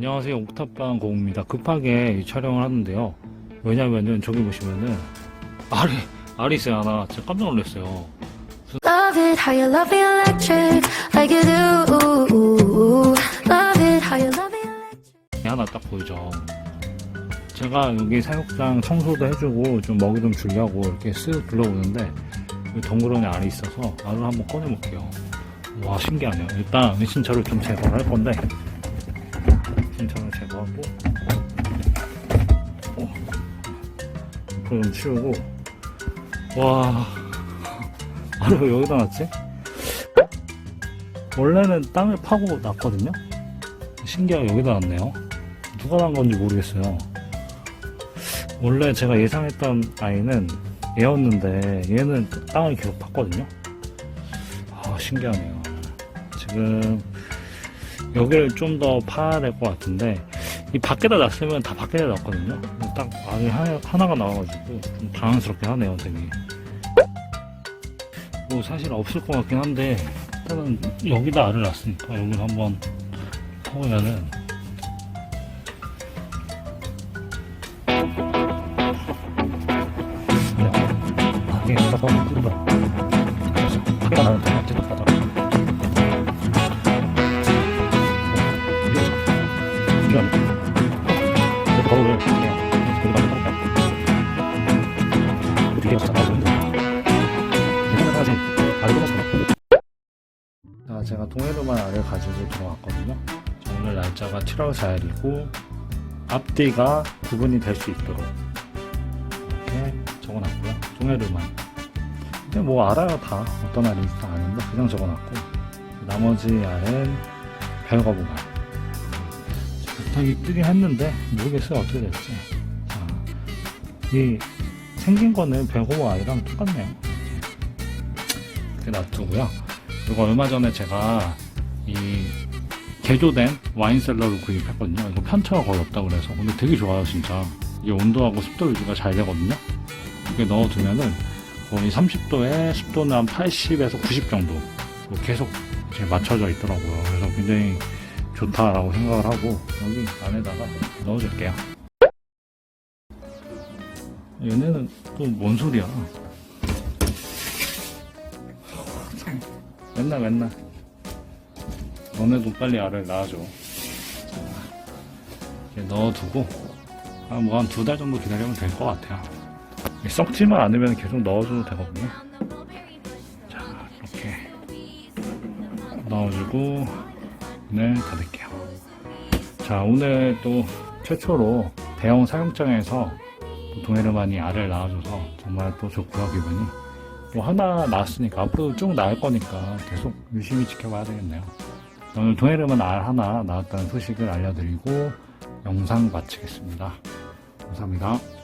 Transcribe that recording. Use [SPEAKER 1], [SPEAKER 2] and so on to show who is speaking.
[SPEAKER 1] 안녕하세요. 옥탑방 고우입니다. 급하게 이 촬영을 하는데요. 왜냐면은 저기 보시면은 알이 알이 있어요 하나. 진짜 깜짝 놀랐어요.
[SPEAKER 2] Love it how you love me electric, like you do. Love it how you love me electric.
[SPEAKER 1] 하나 딱 보이죠? 제가 여기 사육장 청소도 해주고 좀 먹이 좀 주려고 이렇게 쓱 둘러보는데 덩그러니 알이 있어서 알을 한번 꺼내볼게요. 와 신기하네요. 일단 은신처를 좀 제거를 할 건데 은신처를 제거하고 어, 앞으로 좀 치우고 와 왜 여기다 놨지? 원래는 땅을 파고 놨거든요 신기하게 여기다 놨네요 누가 난 건지 모르겠어요. 원래 제가 예상했던 아이는 얘였는데 얘는 땅을 계속 팠거든요. 아 신기하네요. 지금 여기를 좀 더 파야 될 것 같은데 이 밖에다 놨으면 다 밖에다 놨거든요. 딱 알이 하나, 하나 가 나와가지고 좀 당황스럽게 하네요, 되게. 뭐 사실 없을 것 같긴 한데 일단은 여기다 알을 놨으니까 여기를 한번 파보면은 이게 가서 끓이다. 밖에다 나는 그 그 거기 가서 할까? 그 뒤에 가서 생각하지 알을 끊었어. 자, 제가 동해로만 알을 가지고 들어왔거든요. 자, 오늘 날짜가 7월 4일이고 앞뒤가 구분이 될 수 있도록 이렇게 적어놨고요. 동해로만. 근데 뭐 알아요 다 어떤 알인지 다 아는데 그냥 적어놨고 나머지 알은 별거부만. 부탁이 뜨긴 했는데 모르겠어요 어떻게 될지. 자, 이 생긴 거는 별거부 알이랑 똑같네요. 이렇게 놔두고요. 그리고 얼마 전에 제가 이 개조된 와인셀러를 구입했거든요. 이거 편차가 거의 없다고 그래서 근데 되게 좋아요 진짜. 이게 온도하고 습도 유지가 잘 되거든요. 이렇게 넣어두면은 거의 30도에 습도는 한 80에서 90 정도 계속 맞춰져 있더라고요. 그래서 굉장히 좋다라고 생각을 하고 여기 안에다가 넣어줄게요. 얘네는 또 뭔 소리야? 맨날 맨날 너네도 빨리 알을 낳아줘. 넣어두고 뭐한 두 달 정도 기다리면 될 것 같아요. 썩지만 않으면 계속 넣어줘도 되거든요. 자, 이렇게 넣어주고 문을 닫을게요. 자, 오늘 또 최초로 대형 사육장에서 또 동해르만이 알을 낳아줘서 정말 또 좋고요, 기분이. 뭐 하나 낳았으니까 앞으로 쭉 낳을 거니까 계속 유심히 지켜봐야 되겠네요. 오늘 동해르만 알 하나 낳았다는 소식을 알려드리고 영상 마치겠습니다. 감사합니다.